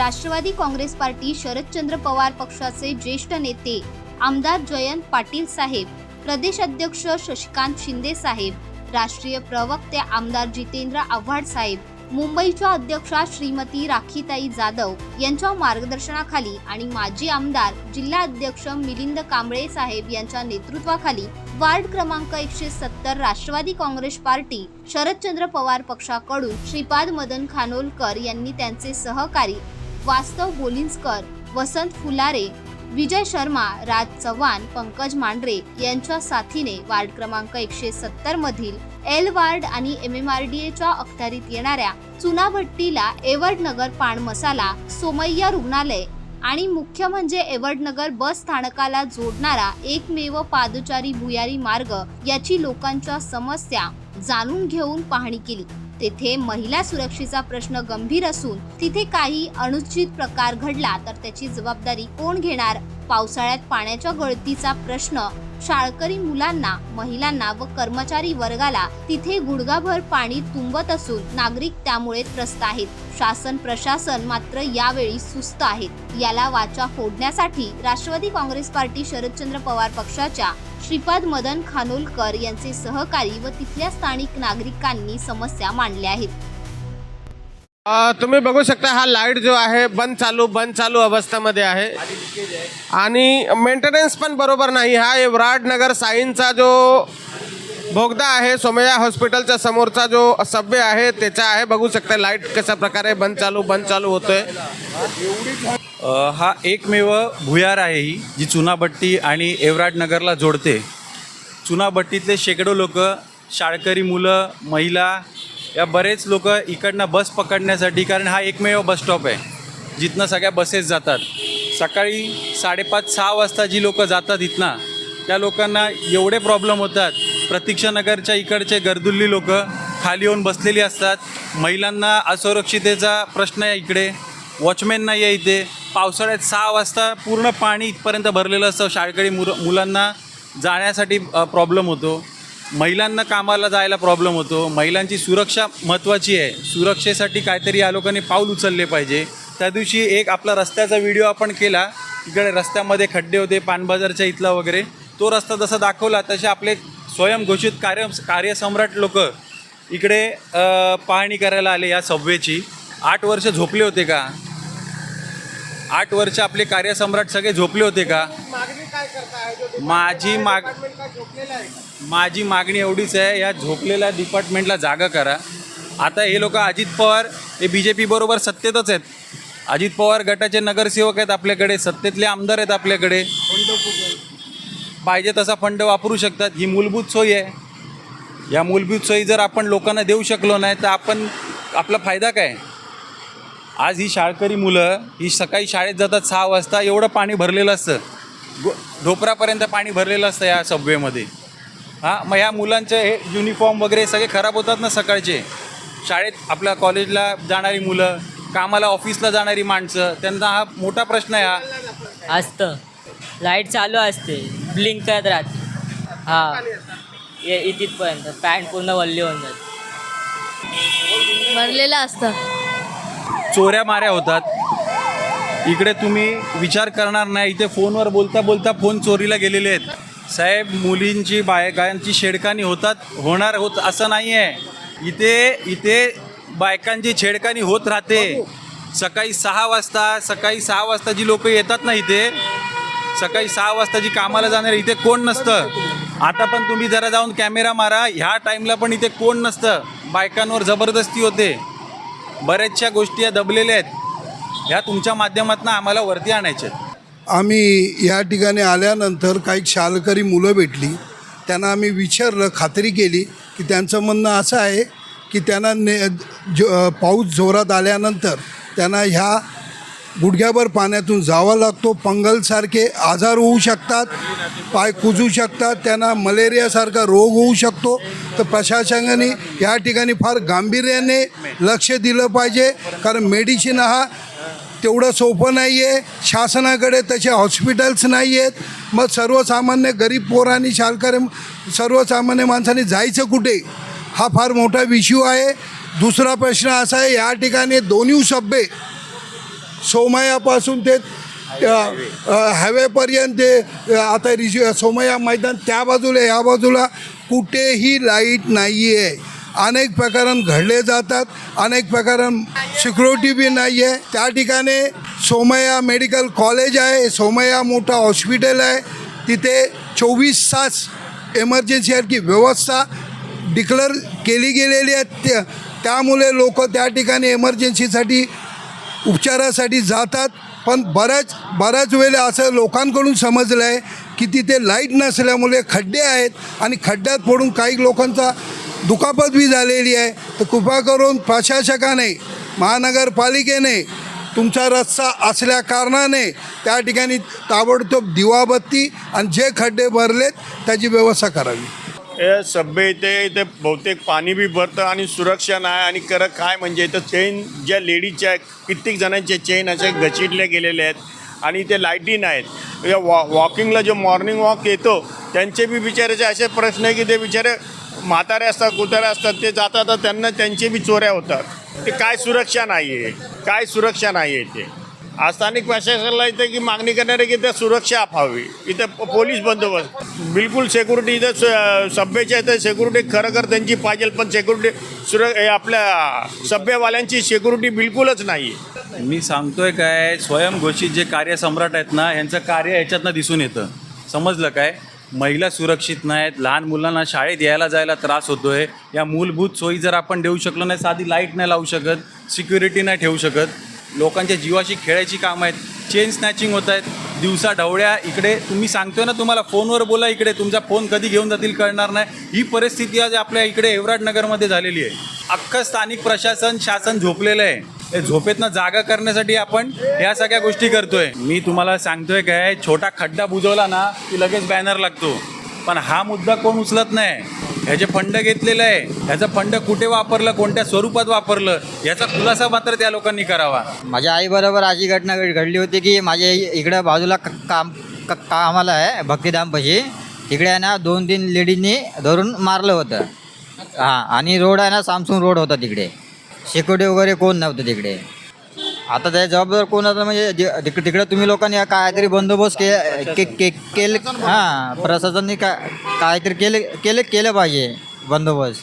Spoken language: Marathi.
राष्ट्रवादी काँग्रेस पार्टी शरदचंद्र पवार पक्षाचे ज्येष्ठ नेते आमदार जयंत पाटील साहेब प्रदेश अध्यक्ष शशिकांत शिंदे साहेब राष्ट्रीय प्रवक्ते आमदार जितेंद्र आव्हाड साहेब मुंबईच्या अध्यक्षा श्रीमती राखीताई जाधव यांच्या मार्गदर्शनाखाली आणि माजी आमदार जिल्हा अध्यक्ष मिलिंद कांबळे साहेब यांच्या नेतृत्वाखाली वार्ड क्रमांक एकशे सत्तर राष्ट्रवादी काँग्रेस पार्टी शरदचंद्र पवार पक्षाकडून श्रीपाद मदन खानोलकर यांनी त्यांचे सहकारी वास्तव बोलिन्सकर वसंत फुलारे विजय शर्मा राज चव्हाण पंकज मांढरे यांच्या साथीने वार्ड क्रमांक एकशे सत्तर मधील एल वार्ड आणि एम एम आर डी एच्या अखत्यारीत येणाऱ्या चुनाभट्टीला एवडनगर पान मसाला सोमय्या रुग्णालय आणि मुख्य म्हणजे एवर्डनगर बस स्थानकाला जोडणारा एकमेव पादचारी भुयारी मार्ग याची लोकांच्या समस्या जाणून घेऊन पाहणी केली. तेथे महिला सुरक्षेचा प्रश्न गंभीर असून तिथे काही अनुचित प्रकार घडला तर त्याची जबाबदारी कोण घेणार? पावसाळ्यात पाण्याच्या गळतीचा प्रश्न शाळकरी मुलांना महिलांना व कर्मचारी वर्गाला तिथे गुडघाभर पाणी तुंबत असून नागरिक त्यामुळे त्रस्त आहेत. शासन प्रशासन मात्र यावेळी सुस्त आहेत. याला वाचा फोडण्यासाठी राष्ट्रवादी काँग्रेस पार्टी शरदचंद्र पवार पक्षाच्या श्रीपाद मदन खानोलकर यांचे सहकारी व तिथल्या स्थानिक नागरिकांनी समस्या मांडल्या आहेत. तुम्ही बघू शकता हा लाइट जो आहे बंद चालू बंद चालू अवस्थेमध्ये आहे. आणि मेंटेनन्स पण बरोबर नाही. हा एवराडनगर नगर साईंचा जो बोगदा आहे सोमय्या हॉस्पिटलच्या समोरचा जो सभ्य आहे त्याचा आहे. बघू शकता लाइट कशा प्रकारे बंद चालू बंद चालू होतोय. हा एकमेव भुयार आहे ही जी चुनाभट्टी आणि एवराट नगरला जोडते. चुनाभट्टीतले शेकडो लोक शाळकरी मुलं महिला या बरेच लोक इकडनं बस पकडण्यासाठी कारण हा एकमेव बस स्टॉप आहे. जिथनं सगळ्या बसेस जातात. सकाळी साडेपाच सहा वाजता जी लोक जातात इथनं त्या लोकांना एवढे प्रॉब्लेम होतात प्रतीक्षानगरच्या इकडचे गर्दुल्ली लोक खाली येऊन बसलेली असतात. महिलांना असुरक्षितेचा प्रश्न आहे इकडे. वॉचमॅन नाही आहे इथे. पावसाळ्यात सहा वाजता पूर्ण पाणी इथपर्यंत भरलेलं असतं. शाळेकडे मुर मुलांना जाण्यासाठी प्रॉब्लेम होतो. महिलांना कामाला जायला प्रॉब्लेम होतो. महिलांची सुरक्षा महत्त्वाची आहे. सुरक्षेसाठी काहीतरी या लोकांनी पाऊल उचलले पाहिजे. त्या दिवशी एक आपला रस्त्याचा व्हिडिओ आपण केला. इकडे रस्त्यामध्ये खड्डे होते पानबाजारच्या इथला वगैरे. तो रस्ता जसा दाखवला तसे आपले स्वयंघोषित कार्य कार्यसम्राट लोक इकडे पाहणी करायला आले या सबवेची आठ वर्ष झोपले होते का? आठ वर्ष आपले कार्यसम्राट सगळे झोपले होते का? माझी माग माझी मागणी एवढीच आहे या झोपलेल्या डिपार्टमेंटला जागा करा. आता हे लोक अजित पवार हे बी जे पी बरोबर सत्तेतच आहेत. अजित पवार गटाचे नगरसेवक आहेत आपल्याकडे सत्तेतले आमदार आहेत आपल्याकडे. पाहिजे तसा फंड वापरू शकतात. ही मूलभूत सोय आहे. या मूलभूत सोयी जर आपण लोकांना देऊ शकलो नाही तर आपण आपला फायदा काय? आज ही शाळकरी मुलं ही सकाळी शाळेत जातात सहा वाजता एवढं पाणी भरलेलं असतं. गो ढोपरापर्यंत पाणी भरलेलं असतं या सबवेमध्ये हां मग ह्या मुलांचे हे युनिफॉर्म वगैरे सगळे खराब होतात ना सकाळचे. शाळेत आपल्या कॉलेजला जाणारी मुलं कामाला ऑफिसला जाणारी माणसं त्यांना हा मोठा प्रश्न आहे हा. असतं. लाइट चालू असते. ब्लिंक करत राहते. हा. ये इथपर्यंत पॅन्ट पूर्ण वल्ली होऊन जाते. भरलेलं असतं. चोऱ्या माऱ्या होतात. इकडे तुम्ही विचार करणार नाही. इथे फोनवर बोलता बोलता फोन चोरीला गेलेले आहेत. साहेब मुलींची बायकांची छेडखानी होतात. होणार होत असं नाही आहे इथे इथे बायकांची छेडखानी होत राहते. सकाळी सहा वाजता सकाळी सहा वाजता जी लोक येतात ना इथे सकाळी सहा वाजता जी कामाला जाणार इथे कोण नसतं. आता पण तुम्ही जरा जाऊन कॅमेरा मारा. ह्या टाईमला पण इथे कोण नसतं. बायकांवर जबरदस्ती होते. बऱ्याचशा गोष्टी या दबलेल्या आहेत. ह्या तुमच्या माध्यमातून आम्हाला वरती आणायच्या आम्ही या ठिकाणी आल्यानंतर काही शालकरी मुलं भेटली. त्यांना आम्ही विचारलं खात्री केली की त्यांचं म्हणणं असं आहे की त्यांना ने जो पाऊस जोरात आल्यानंतर त्यांना ह्या गुडघ्याभर पाण्यातून जावा लागतो. पंगलसारखे आजार होऊ शकतात पाय कुजू शकतात त्यांना मलेरियासारखा रोग होऊ शकतो. तर प्रशासनाने या ठिकाणी फार गांभीर्याने लक्ष दिलं पाहिजे. कारण मेडिसिन हा तेवढं सोपं नाही आहे शासनाकडे तसे हॉस्पिटल्स नाही आहेत मग सर्वसामान्य गरीब पोरांनी शालकरी सर्वसामान्य माणसाने जायचं कुठे? हा फार मोठा विषय आहे. दुसरा प्रश्न असा आहे या ठिकाणी दोन्ही सभ्ये सोमयापासून ते हायवेपर्यंत ते आता रिज सोमया मैदान त्या बाजूला या बाजूला कुठेही लाइट नाही आहे अनेक प्रकरण घडले जातात अनेक प्रकरण सिक्युरिटी बी नाही आहे त्या ठिकाणी सोमया मेडिकल कॉलेज आहे सोमया मोठा हॉस्पिटल आहे. तिथे चोवीस तास एमर्जन्सीसारखी व्यवस्था डिक्लेअर केली गेलेली आहे. त्यामुळे लोक त्या ठिकाणी एमर्जन्सीसाठी उपचारासाठी जातात पण बऱ्याच बऱ्याच वेळेला असं लोकांकडून समजलं आहे की तिथे लाइट नसल्यामुळे खड्डे आहेत आणि खड्ड्यात पडून काही लोकांचा दुखापत बी झालेली आहे. तर कृपा करून प्रशासकाने महानगरपालिकेने तुमचा रस्ता असल्या कारणाने त्या ठिकाणी ताबडतोब दिवाबत्ती आणि जे खड्डे भरलेत त्याची व्यवस्था करावी. हे सभ्य इथे इथे बहुतेक पाणी बी भरतं आणि सुरक्षा नाही आणि खरं काय म्हणजे इथं चेन ज्या लेडीजच्या कित्येक जणांचे चेन असे घचिटल्या गेलेले आहेत आणि इथे लाईटी नाहीत या वॉ वॉकिंगला जो मॉर्निंग वॉक येतो त्यांचे बी बिचाराचे असे प्रश्न आहे की ते बिचारे म्हातारे असतात कुतारे असतात ते जातात त्यांना त्यांचे बी चोऱ्या होतात. ते काय सुरक्षा नाही आहे काय सुरक्षा नाही आहे ते स्थानिक प्रशासनाला इथे की मागणी करणारे की इथं सुरक्षा अफावी इथं पोलीस बंदोबस्त. बिलकुल सेक्युरिटी इथं स- इथं सेक्युरिटी खरं त्यांची पाहिजे पण सेक्युरिटी सुर आपल्या सभ्यवाल्यांची सेक्युरिटी बिलकुलच नाही आहे मी सांगतोय काय स्वयंघोषित जे कार्यसम्राट आहेत ना यांचं कार्य याच्यातनं दिसून येतं. समजलं काय? महिला सुरक्षित नाहीत लहान मुलांना शाळेत यायला जायला त्रास होतोय. या मूलभूत सोयी जर आपण देऊ शकलो नाही साधी लाइट नाही लावू शकत सिक्युरिटी नाही ठेवू शकत. लोकांच्या जीवाशी खेळायची कामं आहेत. चेन स्नॅचिंग होत आहेत. दिवसा ढवळ्या इकडे. तुम्ही सांगतोय ना तुम्हाला फोनवर बोला इकडे. तुमचा फोन कधी घेऊन जातील कळणार नाही. ही परिस्थिती आज आपल्या इकडे एवराटनगरमध्ये झालेली आहे. अख्खं स्थानिक प्रशासन शासन झोपलेलं आहे. हे झोपेतनं जागा करण्यासाठी आपण ह्या सगळ्या गोष्टी करतोय. मी तुम्हाला सांगतोय काय छोटा खड्डा बुजवला ना की लगेच बॅनर लागतो. पण हा मुद्दा कोण उचलत नाही? ह्याचे फंड घेतलेलं आहे ह्याचं फंड कुठे वापरलं कोणत्या स्वरूपात वापरलं याचा खुलासा मात्र त्या लोकांनी करावा. माझ्या आईबरोबर अशी घटना घड- घडली होती की माझ्या इकडं बाजूला काम क- कामाला आहे भक्तिधामपाशी. तिकडे आहे ना दोन तीन लेडीजनी धरून मारलं होतं. हां आणि रोड आहे ना सामसून रोड होता तिकडे. सिक्युरिटी वगैरे कोण नव्हतं तिकडे. आता त्या जबाबदार कोण आता म्हणजे जे- तिक- तिकडे तुम्ही लोकांनी काहीतरी बंदोबस्त के के के केले हां प्रशासनाने का काहीतरी केले केले केलं पाहिजे बंदोबस्त.